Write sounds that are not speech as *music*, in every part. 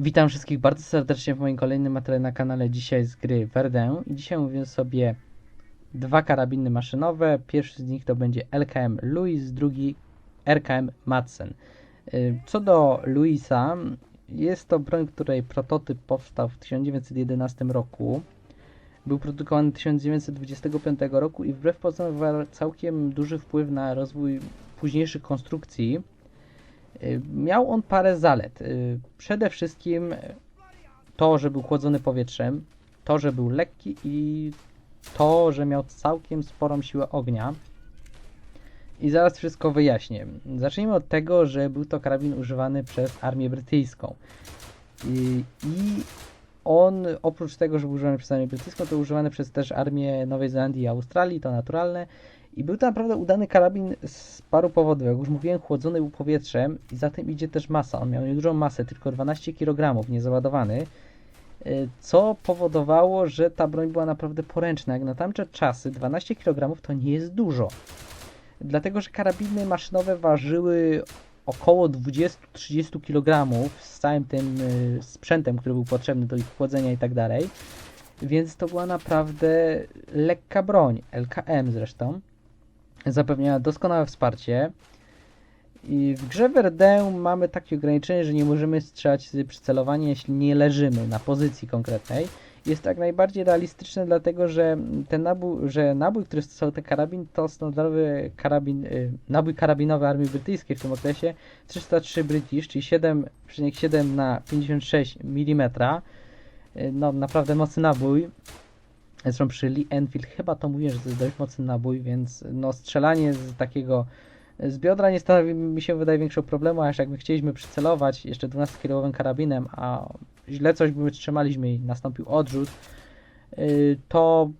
Witam wszystkich bardzo serdecznie w moim kolejnym materiale na kanale dzisiaj z gry Verdun i dzisiaj mówię sobie dwa karabiny maszynowe. Pierwszy z nich to będzie LKM Louis, drugi RKM Madsen. Y, Co do Louisa, jest to broń, której prototyp powstał w 1911 roku. Był produkowany 1925 roku i wbrew pozorom wywarł całkiem duży wpływ na rozwój późniejszych konstrukcji. Y, Miał on parę zalet. Y, Przede wszystkim to, że był chłodzony powietrzem, to, że był lekki i to, że miał całkiem sporą siłę ognia. I zaraz wszystko wyjaśnię. Zacznijmy od tego, że był to karabin używany przez armię brytyjską. I, i on, oprócz tego, że był używany przez armię brytyjską, to używany przez też armię Nowej Zelandii i Australii, to naturalne. I był to naprawdę udany karabin z paru powodów. Jak już mówiłem, chłodzony był powietrzem i za tym idzie też masa. On miał niedużą masę, tylko 12 kg, niezaładowany, y, co powodowało, że ta broń była naprawdę poręczna. Jak na tamte czasy 12 kg to nie jest dużo. Dlatego, że karabiny maszynowe ważyły około 20-30 kg z całym tym y, sprzętem, który był potrzebny do ich chłodzenia i tak dalej. Więc to była naprawdę lekka broń, LKM zresztą. Zapewniała doskonałe wsparcie. I w grze Verdun mamy takie ograniczenie, że nie możemy strzelać z przycelowania, jeśli nie leżymy na pozycji konkretnej. Jest tak najbardziej realistyczne, dlatego że ten nabój, że nabój, który stosował ten karabin, to standardowy karabin, y, nabój karabinowy armii brytyjskiej w tym okresie 303 British, czyli 7,7 na 56 mm. Y, No, naprawdę mocny nabój. Zresztą przy Lee Enfield chyba to mówię, że to jest dość mocny nabój, więc no strzelanie z takiego z biodra nie stanowi mi się wydaje większego problemu, aż jakby chcieliśmy przycelować jeszcze 12-kilowym karabinem, a źle coś by trzymaliśmy i nastąpił odrzut, yy, to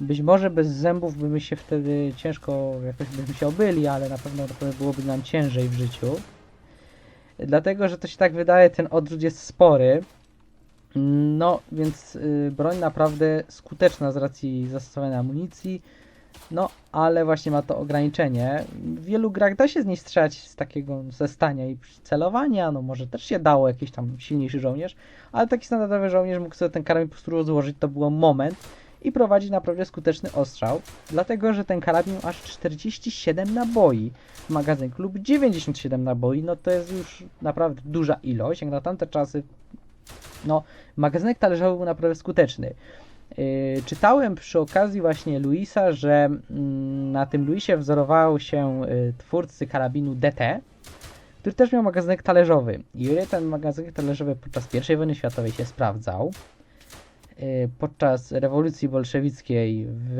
być może bez zębów by mi się wtedy ciężko jakoś byśmy się obyli, ale na pewno, na pewno byłoby nam ciężej w życiu. Dlatego, że to się tak wydaje, ten odrzut jest spory. No, więc y, broń naprawdę skuteczna z racji zastosowania amunicji. No, ale właśnie ma to ograniczenie. W wielu grach da się z niej strzelać z takiego ze stania i celowania. No, może też się dało jakiś tam silniejszy żołnierz, ale taki standardowy żołnierz mógł sobie ten karabin po prostu rozłożyć. To było moment i prowadzić naprawdę skuteczny ostrzał, dlatego że ten karabin miał aż 47 naboi w magazynku lub 97 naboi. No, to jest już naprawdę duża ilość. Jak na tamte czasy no, magazynek talerzowy był naprawdę skuteczny. Yy, czytałem przy okazji właśnie Luisa, że mm, na tym Luisie wzorował się y, twórcy karabinu DT, który też miał magazynek talerzowy. I o ile ten magazynek talerzowy podczas I wojny światowej się sprawdzał, y, podczas rewolucji bolszewickiej w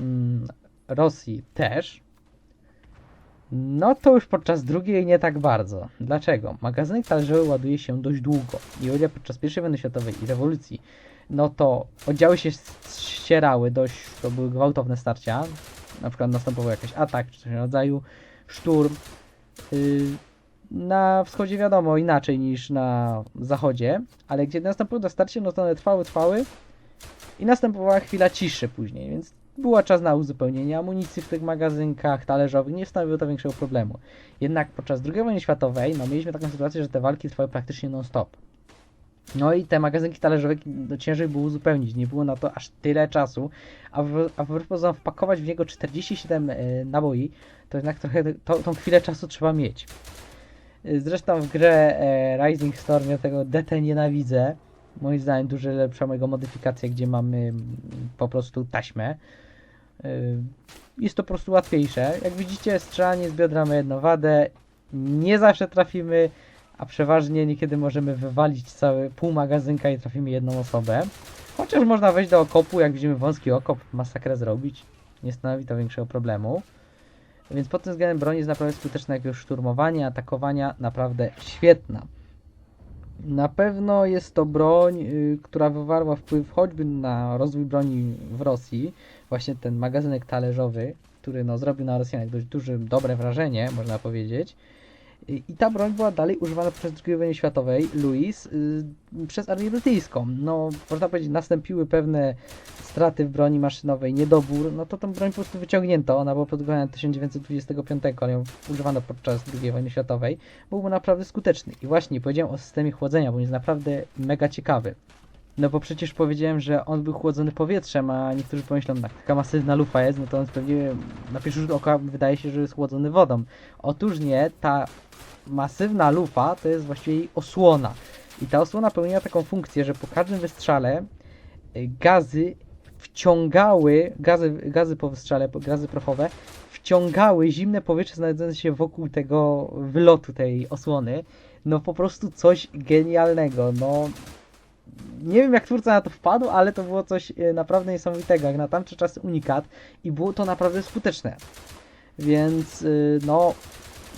mm, Rosji też, no to już podczas drugiej nie tak bardzo. Dlaczego? Magazynek talerzowy ładuje się dość długo. I o ile podczas I wojny światowej i rewolucji, no to oddziały się ścierały dość, to były gwałtowne starcia. Na przykład następował jakiś atak czy coś rodzaju, szturm. Yy, na wschodzie wiadomo inaczej niż na zachodzie, ale gdzie następowało to starcie, no to one trwały, trwały i następowała chwila ciszy później, więc była czas na uzupełnienie amunicji w tych magazynkach talerzowych, nie stanowiło to większego problemu. Jednak podczas II wojny światowej, no mieliśmy taką sytuację, że te walki trwały praktycznie non-stop. No i te magazynki talerzowe no, ciężej było uzupełnić, nie było na to aż tyle czasu, a, w, a wpakować w niego 47 e, naboi, to jednak trochę to, tą chwilę czasu trzeba mieć. E, Zresztą w grze e, Rising Storm ja tego DT nienawidzę. Moim zdaniem dużo lepsza mojego modyfikacja, gdzie mamy mm, po prostu taśmę. Y, Jest to po prostu łatwiejsze. Jak widzicie, strzelanie z biodra ma jedną wadę. Nie zawsze trafimy, a przeważnie niekiedy możemy wywalić cały pół magazynka i trafimy jedną osobę. Chociaż można wejść do okopu, jak widzimy wąski okop, masakrę zrobić. Nie stanowi to większego problemu. Więc pod tym względem broń jest naprawdę skuteczna jakiegoś szturmowania, atakowania, naprawdę świetna. Na pewno jest to broń, y, która wywarła wpływ choćby na rozwój broni w Rosji. Właśnie ten magazynek talerzowy, który no, zrobił na Rosjanach dość duże, dobre wrażenie, można powiedzieć. I ta broń była dalej używana podczas II wojny światowej, Louis, y, przez armię brytyjską. No, można powiedzieć, nastąpiły pewne straty w broni maszynowej, niedobór, no to tą broń po prostu wyciągnięto. Ona była produkowana 1925, ale ją używano podczas II wojny światowej. Był naprawdę skuteczny. I właśnie powiedziałem o systemie chłodzenia, bo jest naprawdę mega ciekawy. No bo przecież powiedziałem, że on był chłodzony powietrzem, a niektórzy pomyślą, tak, taka masywna lufa jest, no to on pewnie na pierwszy rzut oka wydaje się, że jest chłodzony wodą. Otóż nie, ta masywna lufa to jest właściwie osłona. I ta osłona pełniła taką funkcję, że po każdym wystrzale y, gazy wciągały, gazy, gazy po wystrzale, gazy prochowe, wciągały zimne powietrze znajdujące się wokół tego wylotu tej osłony. No po prostu coś genialnego. No nie wiem jak twórca na to wpadł, ale to było coś e, naprawdę niesamowitego, jak na tamte czasy unikat i było to naprawdę skuteczne. Więc y, no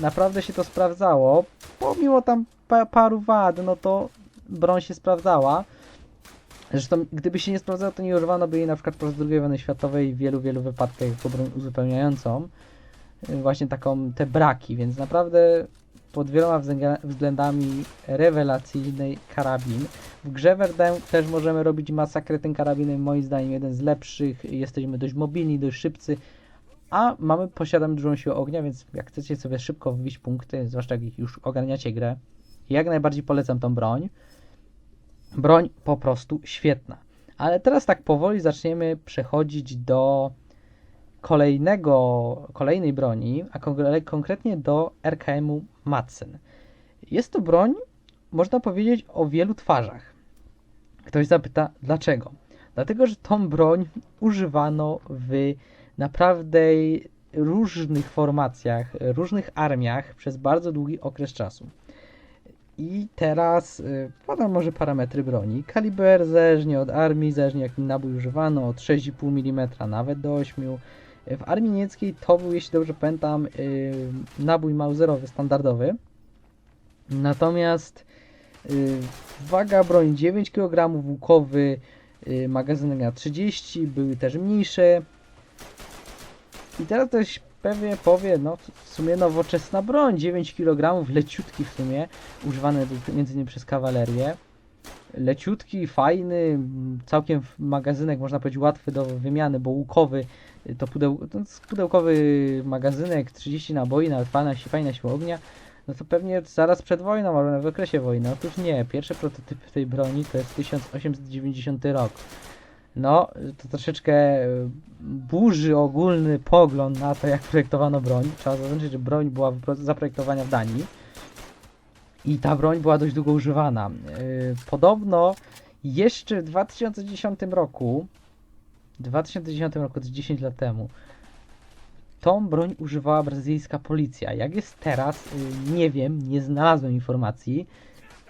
naprawdę się to sprawdzało. Pomimo tam pa paru wad, no to broń się sprawdzała. Zresztą, gdyby się nie sprawdzała, to nie używano by jej na przykład podczas II wojny światowej w wielu, wielu wypadkach jako broń uzupełniającą. Y, Właśnie taką, te braki, więc naprawdę pod wieloma względami rewelacyjny karabin. W grze Verdun też możemy robić masakrę tym karabinem, moim zdaniem jeden z lepszych. Jesteśmy dość mobilni, dość szybcy, a mamy, posiadamy dużą siłę ognia, więc jak chcecie sobie szybko wbić punkty, zwłaszcza jak już ogarniacie grę, jak najbardziej polecam tą broń. Broń po prostu świetna. Ale teraz tak powoli zaczniemy przechodzić do kolejnego, kolejnej broni, a konkre- konkretnie do RKM-u Madsen. Jest to broń, można powiedzieć, o wielu twarzach. Ktoś zapyta, dlaczego? Dlatego, że tą broń używano w naprawdę różnych formacjach, różnych armiach przez bardzo długi okres czasu. I teraz y, podam może parametry broni. Kaliber zależnie od armii, zależnie jaki nabój używano, od 6,5 mm nawet do 8 w armii niemieckiej to był, jeśli dobrze pamiętam, yy, nabój mauserowy, standardowy. Natomiast yy, waga broń 9 kg, łukowy magazynek na 30, były też mniejsze. I teraz ktoś pewnie powie, no w sumie nowoczesna broń, 9 kg, leciutki w sumie, używany między innymi przez kawalerię. Leciutki, fajny, m, całkiem magazynek, można powiedzieć, łatwy do wymiany, bo łukowy to, pudeł, to pudełkowy magazynek, 30 naboi, nawet fajna, fajna siła ognia, no to pewnie zaraz przed wojną, albo w okresie wojny. Otóż nie, pierwsze prototypy tej broni to jest 1890 rok. No, to troszeczkę e, burzy ogólny pogląd na to, jak projektowano broń. Trzeba zaznaczyć, że broń była zaprojektowana w Danii i ta broń była dość długo używana. Yy, Podobno jeszcze w 2010 roku, w 2010 roku, to jest 10 lat temu, tą broń używała brazylijska policja. Jak jest teraz, yy, nie wiem, nie znalazłem informacji,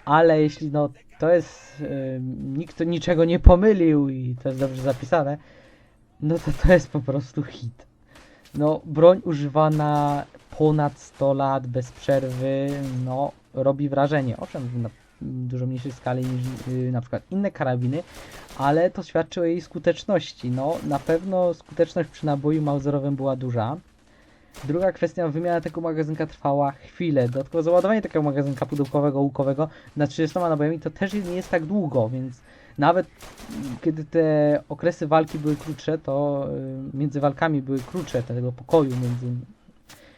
ale jeśli no to jest, yy, nikt niczego nie pomylił i to jest dobrze zapisane, no to to jest po prostu hit. No, broń używana ponad 100 lat bez przerwy, no, robi wrażenie. Owszem, na dużo mniejszej skali niż yy, na przykład inne karabiny, ale to świadczy o jej skuteczności. No, na pewno skuteczność przy naboju mauserowym była duża. Druga kwestia, wymiana tego magazynka trwała chwilę. Dodatkowo załadowanie takiego magazynka pudełkowego, łukowego na 30 nabojami to też nie jest tak długo, więc nawet kiedy te okresy walki były krótsze, to y, między walkami były krótsze, tego pokoju między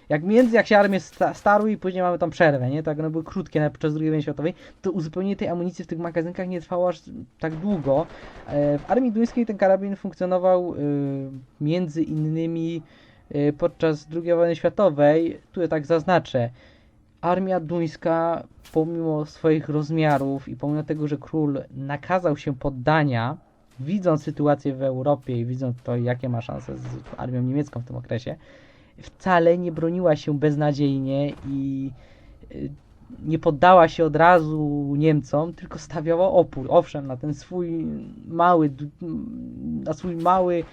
jak między, jak się armie sta starły i później mamy tam przerwę, nie? Tak, one były krótkie nawet podczas II wojny światowej, to uzupełnienie tej amunicji w tych magazynkach nie trwało aż tak długo. E, w armii duńskiej ten karabin funkcjonował y, między innymi podczas II wojny światowej, tu tak zaznaczę, armia duńska pomimo swoich rozmiarów i pomimo tego, że król nakazał się poddania, widząc sytuację w Europie i widząc to, jakie ma szanse z armią niemiecką w tym okresie, wcale nie broniła się beznadziejnie i y, nie poddała się od razu Niemcom, tylko stawiała opór. Owszem, na ten swój mały, na swój mały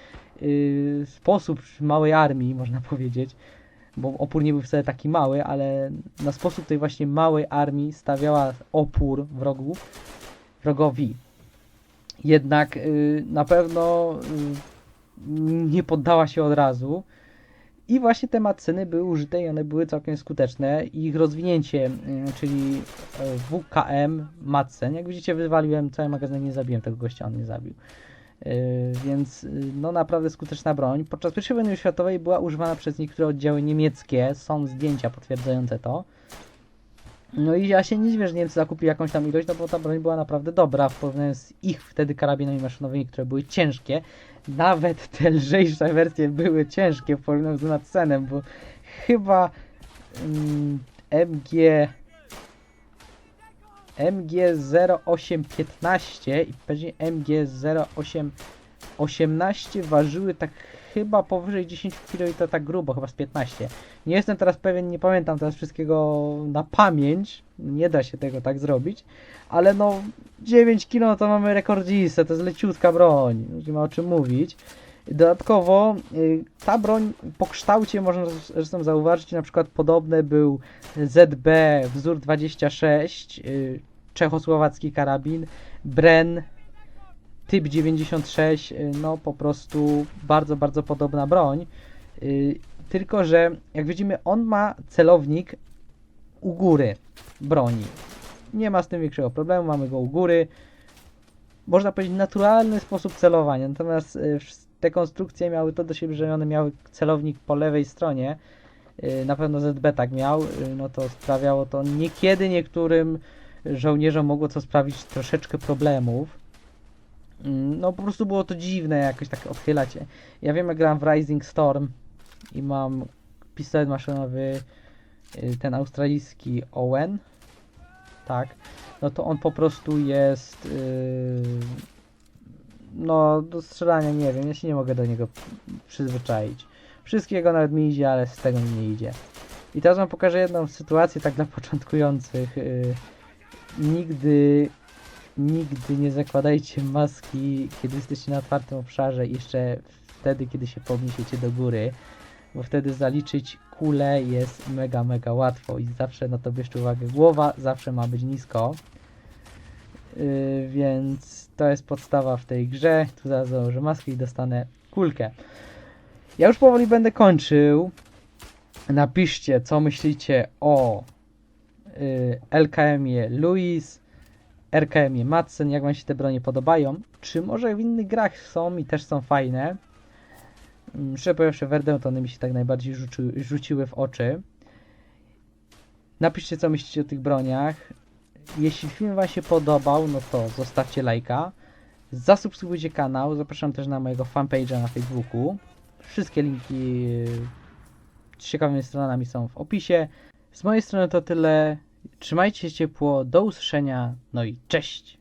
y, sposób małej armii, można *laughs* powiedzieć, bo opór nie był wcale taki mały, ale na sposób tej właśnie małej armii stawiała opór wrogów, wrogowi. Jednak y, na pewno y, nie poddała się od razu I właśnie te macyny były użyte i one były całkiem skuteczne. Ich rozwinięcie, y, czyli e, WKM Madsen, jak widzicie wywaliłem cały magazyn, nie zabiłem tego gościa, on nie zabił. Y, Więc y, no naprawdę skuteczna broń. Podczas I wojny światowej była używana przez niektóre oddziały niemieckie. Są zdjęcia potwierdzające to. No i ja się nie dziwię, że Niemcy zakupili jakąś tam ilość, no bo ta broń była naprawdę dobra w porównaniu z ich wtedy karabinami maszynowymi, które były ciężkie. Nawet te lżejsze wersje były ciężkie w porównaniu z Madsenem, bo chyba mm, MG MG 0815 i pewnie MG 0818 ważyły tak chyba powyżej 10 kg i to tak grubo, chyba z 15. Nie jestem teraz pewien, nie pamiętam teraz wszystkiego na pamięć, nie da się tego tak zrobić, ale no 9 kg to mamy rekordzistę, to jest leciutka broń, nie ma o czym mówić. Dodatkowo y, ta broń po kształcie można zresztą zauważyć, na przykład podobny był ZB wzór 26, y, czechosłowacki karabin, Bren typ 96, y, no po prostu bardzo, bardzo podobna broń. Y, Tylko, że jak widzimy, on ma celownik u góry broni. Nie ma z tym większego problemu, mamy go u góry. Można powiedzieć naturalny sposób celowania, natomiast y, te konstrukcje miały to do siebie, że one miały celownik po lewej stronie. Na pewno ZB tak miał, no to sprawiało to niekiedy niektórym żołnierzom mogło to sprawić troszeczkę problemów. Mm, No po prostu było to dziwne jakoś tak odchylać. się. Ja wiem, jak grałem w Rising Storm i mam pistolet maszynowy, y, ten australijski Owen, tak, no to on po prostu jest yy, no do strzelania nie wiem, ja się nie mogę do niego przyzwyczaić. Wszystkiego nawet mi idzie, ale z tego mi nie idzie. I teraz wam pokażę jedną sytuację tak dla początkujących. Yy, nigdy nigdy nie zakładajcie maski, kiedy jesteście na otwartym obszarze, jeszcze wtedy, kiedy się podniesiecie do góry, bo wtedy zaliczyć kulę jest mega, mega łatwo i zawsze na to bierzcie uwagę. Głowa zawsze ma być nisko, yy, więc to jest podstawa w tej grze. Tu zaraz założę maskę i dostanę kulkę. Ja już powoli będę kończył. Napiszcie, co myślicie o yy, LKM-ie Louis, RKM-ie Madsen, jak wam się te bronie podobają, czy może w innych grach są i też są fajne. Mm, Szczerze powiedziawszy, Werdę to one mi się tak najbardziej rzuci, rzuciły w oczy. Napiszcie, co myślicie o tych broniach. Jeśli film wam się podobał, no to zostawcie lajka. Zasubskrybujcie kanał. Zapraszam też na mojego fanpage'a na Facebooku. Wszystkie linki yy, z ciekawymi stronami są w opisie. Z mojej strony to tyle. Trzymajcie się ciepło. Do usłyszenia. No i cześć!